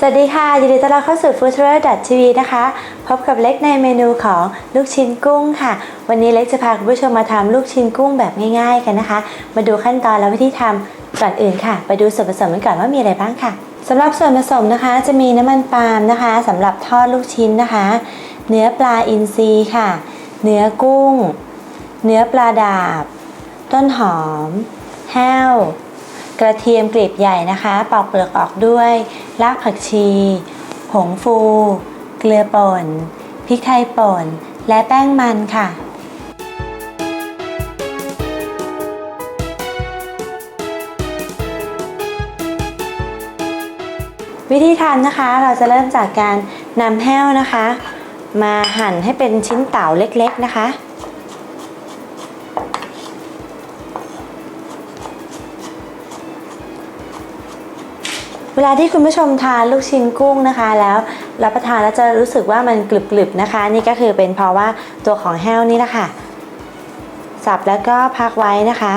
สวัสดีค่ะ ยินดีต้อนรับเข้าสู่ Food t r a d TV นะคะ พบกับเล็กในเมนูของลูกชิ้นกุ้งค่ะ วันนี้เล็กจะพาคุณผู้ชมมาทำลูกชิ้นกุ้งแบบง่ายๆกันนะคะ มาดูขั้นตอนและวิธีทำก่อนอื่นค่ะ ไปดูส่วนผสมกันก่อนว่ามีอะไรบ้างค่ะสำหรับส่วนผสมนะคะ จะมีน้ำมันปาล์มนะคะสำหรับทอดลูกชิ้นนะคะ เนื้อปลาอินทรีค่ะ เนื้อกุ้ง เนื้อปลาดาบ ต้นหอม แห้ว กระเทียมกลีบใหญ่นะคะ ปอกเปลือกออกด้วยรากผักชี ผงฟู เกลือป่น พริกไทยป่น และแป้งมันค่ะ วิธีทำนะคะ เราจะเริ่มจากการนำแห้วนะคะ มาหั่นให้เป็นชิ้นเต๋าเล็กๆนะคะ เวลาที่คุณผู้ชมทานลูกชิ้นกุ้งนะคะ แล้วรับประทานแล้วจะรู้สึกว่ามันกรึบๆนะคะ นี่ก็คือเป็นเพราะว่าตัวของแห้วนี่แหละค่ะสับแล้วก็พักไว้นะคะ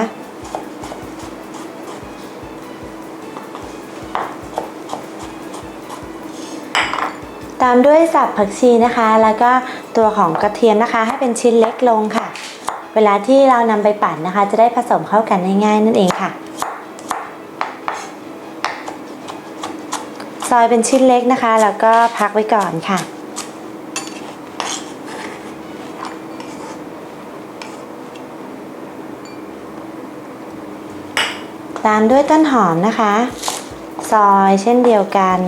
ตามด้วยสับผักชีนะคะ แล้วก็ตัวของกระเทียมนะคะ ให้เป็นชิ้นเล็กลงค่ะ เวลาที่เรานำไปปั่นนะคะ จะได้ผสมเข้ากันง่ายๆนั่นเองค่ะ ซอยเป็นชิ้นเล็กนะคะ แล้วก็พักไว้ก่อนค่ะ ตามด้วยต้นหอมนะคะ ซอยเช่นเดียวกัน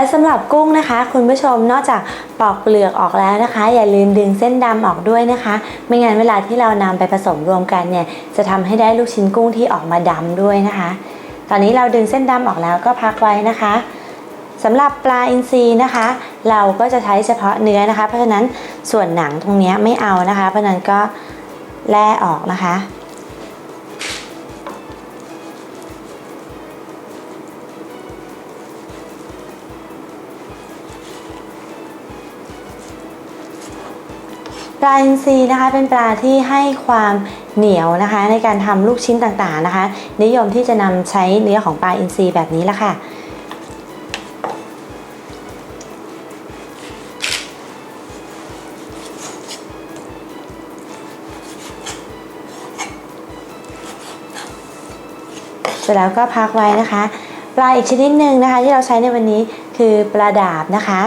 และสำหรับกุ้งนะคะ คุณผู้ชมนอกจากปอกเปลือกออกแล้วนะคะ อย่าลืมดึงเส้นดำออกด้วยนะคะ ไม่งั้นเวลาที่เรานำไปผสมรวมกันเนี่ยจะทำให้ได้ลูกชิ้นกุ้งที่ออกมาดำด้วยนะคะ ตอนนี้เราดึงเส้นดำออกแล้วก็พักไว้นะคะสำหรับปลาอินทรีนะคะ เราก็จะใช้เฉพาะเนื้อนะคะ เพราะฉะนั้นส่วนหนังตรงนี้ไม่เอานะคะ เพราะฉะนั้นก็แล่ออกนะคะ ปลาอินทรีนะคะเป็นปลาที่ให้ความเหนียวนะคะในการทำลูกชิ้นต่างๆนะคะ นิยมที่จะนำใช้เนื้อของปลาอินทรีแบบนี้ละค่ะเสร็จแล้วก็พักไว้นะคะ ปลาอีกชนิดหนึ่งนะคะที่เราใช้ในวันนี้คือปลาดาบนะคะ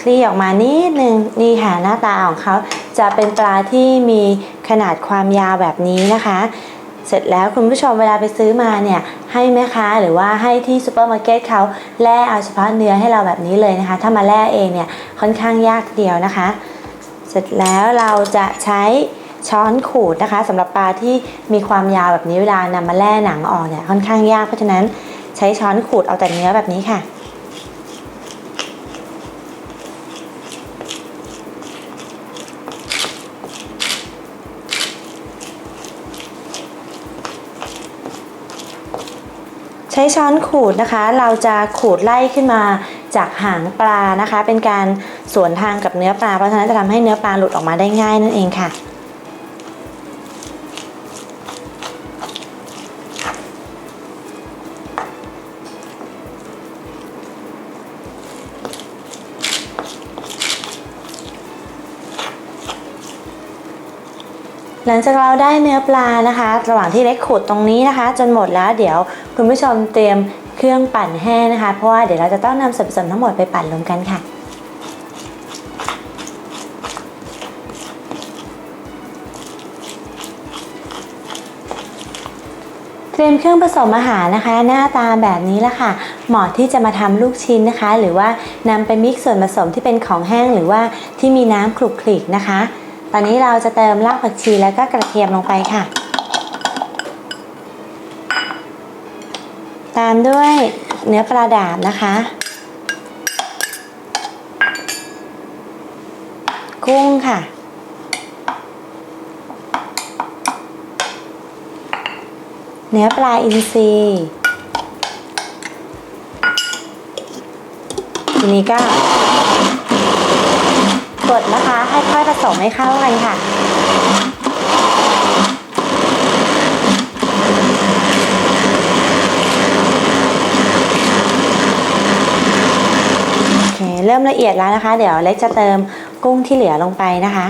คลี่ออกมานิดนึงนี่ค่ะหน้าตาของเขาจะเป็นปลาที่มีขนาดความยาวแบบนี้นะคะ เสร็จแล้วคุณผู้ชมเวลาไปซื้อมาเนี่ยให้แม่ค้าหรือว่าให้ที่ซูเปอร์มาร์เก็ตเขาแล่เอาเฉพาะเนื้อให้เราแบบนี้เลยนะคะ ถ้ามาแล่เองเนี่ยค่อนข้างยากเดียวนะคะ เสร็จแล้วเราจะใช้ช้อนขูดนะคะสำหรับปลาที่มีความยาวแบบนี้เวลานำมาแล่หนังออกเนี่ยค่อนข้างยากเพราะฉะนั้นใช้ช้อนขูดเอาแต่เนื้อแบบนี้ค่ะ ใช้ช้อนขูดนะคะ เราจะขูดไล่ขึ้นมาจากหางปลานะคะ เป็นการสวนทางกับเนื้อปลา เพราะฉะนั้นจะทำให้เนื้อปลาหลุดออกมาได้ง่ายนั่นเองค่ะหลังจากเราได้เนื้อปลานะคะ ระหว่างที่เล็กขูดตรงนี้นะคะ จนหมดแล้วเดี๋ยว คุณผู้ชมเตรียมเครื่องปั่นแห้งนะคะ เพราะว่าเดี๋ยวเราจะต้องนำส่วนผสมทั้งหมดไปปั่นรวมกันค่ะเตรียมเครื่องผสมอาหารนะคะ หน้าตาแบบนี้ละค่ะ เหมาะที่จะมาทำลูกชิ้นนะคะ หรือว่านำไปมิกซ์ส่วนผสมที่เป็นของแห้งหรือว่าที่มีน้ำคลุกคลิกนะคะ ตอนนี้เราจะเติมรากผักชีแล้วก็กระเทียมลงไปค่ะ ตามด้วยเนื้อปลาดาบนะคะ กุ้งค่ะ เนื้อปลาอินทรีทีนี้ก็กดนะคะให้ค่อยผสมให้เข้ากันค่ะ เริ่มละเอียดแล้วนะคะ เดี๋ยวเล็กจะเติมกุ้งที่เหลือลงไปนะคะ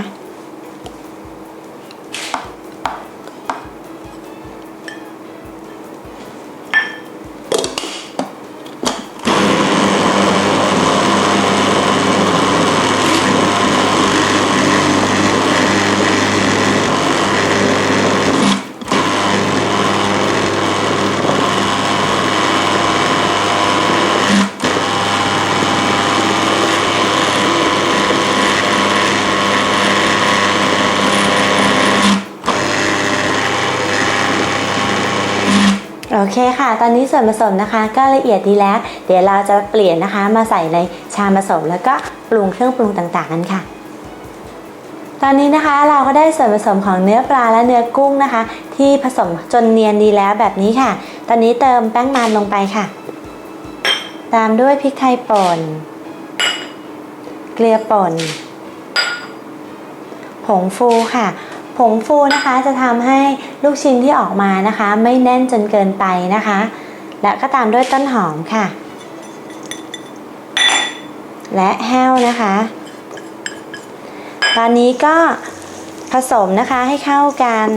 โอเคค่ะ ตอนนี้ส่วนผสมนะคะ ก็ละเอียดดีแล้ว เดี๋ยวเราจะเปลี่ยนนะคะมาใส่ในชามผสมแล้วก็ปรุงเครื่องปรุงต่างๆกันค่ะ ตอนนี้นะคะเราก็ได้ส่วนผสมของเนื้อปลาและเนื้อกุ้งนะคะ ที่ผสมจนเนียนดีแล้วแบบนี้ค่ะ ตอนนี้เติมแป้งมันลงไปค่ะ ตามด้วยพริกไทยป่น เกลือป่น ผงฟูค่ะ ผงฟูนะคะจะทำให้ลูกชิ้นที่ออกมานะคะ ไม่แน่นจนเกินไปนะคะ และก็ตามด้วยต้นหอมค่ะ และแห้วนะคะ ตอนนี้ก็ผสมนะคะให้เข้ากัน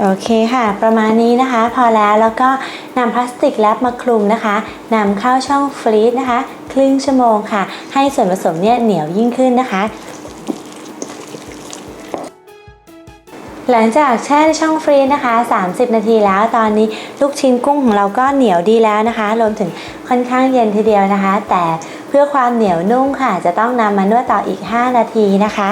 โอเคค่ะ ประมาณนี้นะคะ พอแล้วแล้วก็นำพลาสติกแรปมาคลุมนะคะนำเข้าช่องฟรีซนะคะ ครึ่งชั่วโมงค่ะ ให้ส่วนผสมเนี่ยเหนียวยิ่งขึ้นนะคะ หลังจากแช่ในช่องฟรีซนะคะ 30 นาทีแล้วตอนนี้ลูกชิ้นกุ้งของเราก็เหนียวดีแล้วนะคะรวมถึงค่อนข้างเย็นทีเดียวนะคะ แต่เพื่อความเหนียวนุ่มค่ะ จะต้องนำมานวดต่ออีก 5 นาทีนะคะ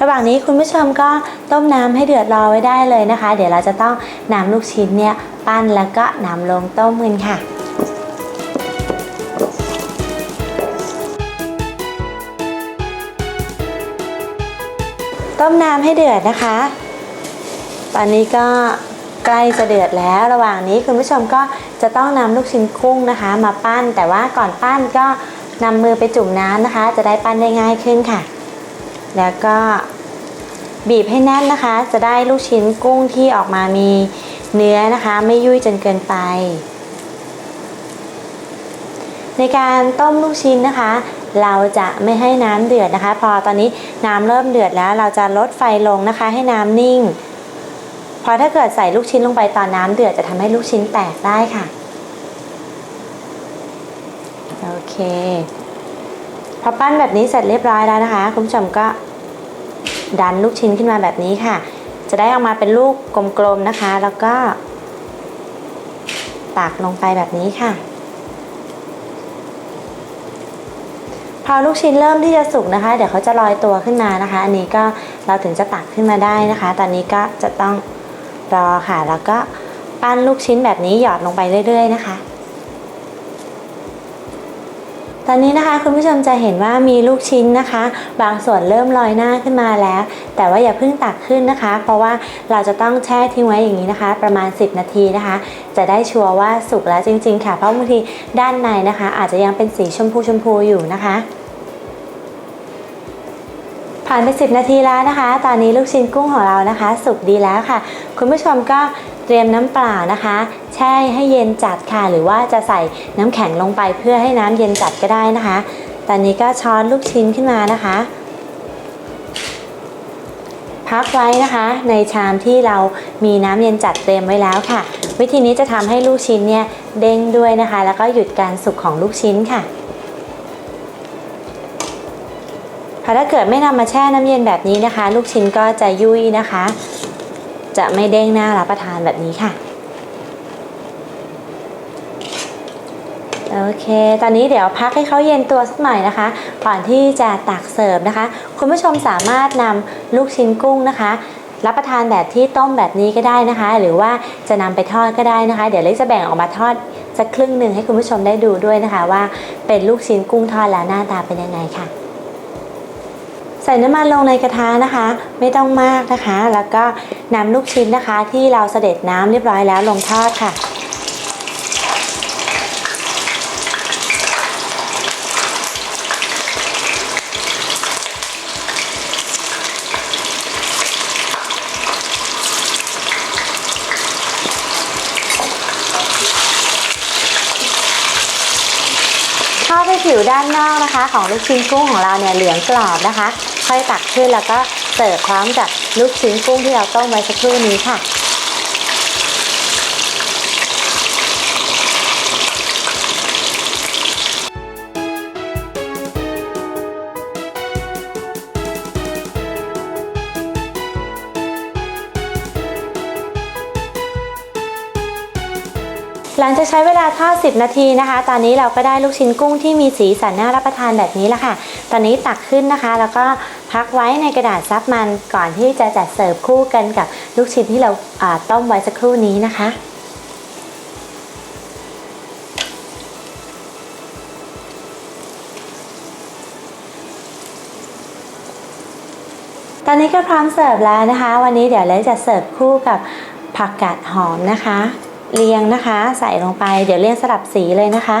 ระหว่างนี้คุณผู้ชมก็ต้มน้ำให้เดือดรอไว้ได้เลยนะคะ เดี๋ยวเราจะต้องนำลูกชิ้นเนี่ยปั้นแล้วก็นำลงต้มกันค่ะต้มน้ำให้เดือดนะคะ ตอนนี้ก็ใกล้จะเดือดแล้ว ระหว่างนี้คุณผู้ชมก็จะต้องนำลูกชิ้นกุ้งนะคะ มาปั้น แต่ว่าก่อนปั้นก็นำมือไปจุ่มน้ำนะคะ จะได้ปั้นได้ง่ายขึ้นค่ะ แล้วก็บีบให้แน่นนะคะ จะได้ลูกชิ้นกุ้งที่ออกมามีเนื้อนะคะ ไม่ยุ่ยจนเกินไป ในการต้มลูกชิ้นนะคะ เราจะไม่ให้น้ำเดือดนะคะ พอตอนนี้น้ำเริ่มเดือดแล้ว เราจะลดไฟลงนะคะ ให้น้ำนิ่งพราะถ้าเกิดใส่ลูกชิ้นลงไปตอนน้ำเดือดจะทำให้ลูกชิ้นแตกได้ค่ะ โอเค พอปั้นแบบนี้เสร็จเรียบร้อยแล้วนะคะ คุณผู้ชมก็ ดันลูกชิ้นขึ้นมาแบบนี้ค่ะ จะได้ออกมาเป็นลูกกลมๆนะคะ แล้วก็ตักลงไปแบบนี้ค่ะ พอลูกชิ้นเริ่มที่จะสุกนะคะ เดี๋ยวเขาจะลอยตัวขึ้นมานะคะ อันนี้ก็เราถึงจะตักขึ้นมาได้นะคะ ตอนนี้ก็จะต้องรอค่ะ แล้วก็ปั้นลูกชิ้นแบบนี้หยอดลงไปเรื่อย ๆ นะคะ ตอนนี้นะคะคุณผู้ชมจะเห็นว่ามีลูกชิ้นนะคะ บางส่วนเริ่มลอยหน้าขึ้นมาแล้ว แต่ว่าอย่าเพิ่งตักขึ้นนะคะ เพราะว่าเราจะต้องแช่ทิ้งไว้อย่างนี้นะคะ ประมาณ 10 นาทีนะคะ จะได้ชัวร์ว่าสุกแล้วจริง ๆ ค่ะ เพราะบางทีด้านในนะคะ อาจจะยังเป็นสีชมพูชมพูอยู่นะคะ ผ่านไป 10 นาทีแล้วนะคะ ตอนนี้ลูกชิ้นกุ้งของเรานะคะ สุกดีแล้วค่ะ คุณผู้ชมก็ เตรียมน้ำเปล่านะคะ แช่ให้เย็นจัดค่ะ หรือว่าจะใส่น้ำแข็งลงไปเพื่อให้น้ำเย็นจัดก็ได้นะคะ ตอนนี้ก็ช้อนลูกชิ้นขึ้นมานะคะ พักไว้นะคะ ในชามที่เรามีน้ำเย็นจัดเตรียมไว้แล้วค่ะ วิธีนี้จะทำให้ลูกชิ้นเนี่ยเด้งด้วยนะคะ แล้วก็หยุดการสุกของลูกชิ้นค่ะพอถ้าเกิดไม่นำมาแช่น้ำเย็นแบบนี้นะคะ ลูกชิ้นก็จะยุ่ยนะคะ จะไม่เด้งหน้ารับประทานแบบนี้ค่ะ โอเค ตอนนี้เดี๋ยวพักให้เขาเย็นตัวสักหน่อยนะคะ ก่อนที่จะตักเสิร์ฟนะคะ คุณผู้ชมสามารถนำลูกชิ้นกุ้งนะคะรับประทานแบบที่ต้มแบบนี้ก็ได้นะคะ หรือว่าจะนำไปทอดก็ได้นะคะ เดี๋ยวเล็กจะแบ่งออกมาทอดสักครึ่งหนึ่งให้คุณผู้ชมได้ดูด้วยนะคะ ว่าเป็นลูกชิ้นกุ้งทอดแล้วหน้าตาเป็นยังไงค่ะ ใส่น้ำมันลงในกระทะนะคะ ไม่ต้องมากนะคะ แล้วก็นำลูกชิ้นนะคะ ที่เราเสด็จน้ำเรียบร้อยแล้วลงทอดค่ะทอดให้ผิวด้านนอกนะคะ ของลูกชิ้นกุ้งของเราเนี่ยเหลืองกรอบนะคะ ค่อยตักขึ้นแล้วก็เสิร์ฟพร้อมกับลูกชิ้นกุ้งที่เราต้มไว้สักครู่นี้ค่ะ ลังจากใช้เวลาทอด 10 นาทีนะคะ ตอนนี้เราก็ได้ลูกชิ้นกุ้งที่มีสีสันน่ารับประทานแบบนี้แล้วค่ะ ตอนนี้ตักขึ้นนะคะ แล้วก็พักไว้ในกระดาษซับมันก่อนที่จะจัดเสิร์ฟคู่กันกับลูกชิ้นที่เราต้มไว้สักครู่นี้นะคะตอนนี้ก็พร้อมเสิร์ฟแล้วนะคะ วันนี้เดี๋ยวเล็กจะเสิร์ฟคู่กับผักกาดหอมนะคะ เรียงนะคะ ใส่ลงไป เดี๋ยวเรียงสลับสีเลยนะคะ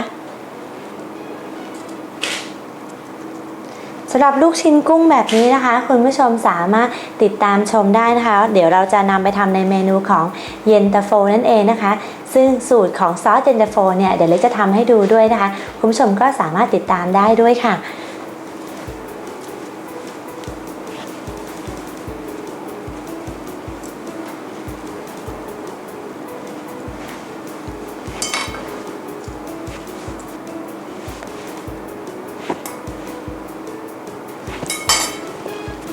สำหรับลูกชิ้นกุ้งแบบนี้นะคะ คุณผู้ชมสามารถติดตามชมได้นะคะ เดี๋ยวเราจะนำไปทำในเมนูของเย็นตาโฟนั่นเองนะคะ ซึ่งสูตรของซอสเย็นตาโฟเนี่ยเดี๋ยวเล็กจะทำให้ดูด้วยนะคะ คุณผู้ชมก็สามารถติดตามได้ด้วยค่ะ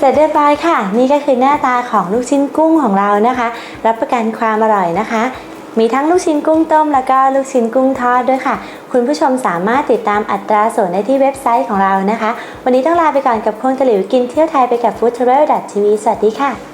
สร็จเรียบร้อยค่ะ นี่ก็คือหน้าตาของลูกชิ้นกุ้งของเรานะคะ รับประกันความอร่อยนะคะ มีทั้งลูกชิ้นกุ้งต้ม แล้วก็ลูกชิ้นกุ้งทอดด้วยค่ะ คุณผู้ชมสามารถติดตามอัตราส่วนได้ที่เว็บไซต์ของเรานะคะ วันนี้ต้องลาไปก่อนกับคนตะหลิวกินเที่ยวไทยไปกับ foodtravel.tv สวัสดีค่ะ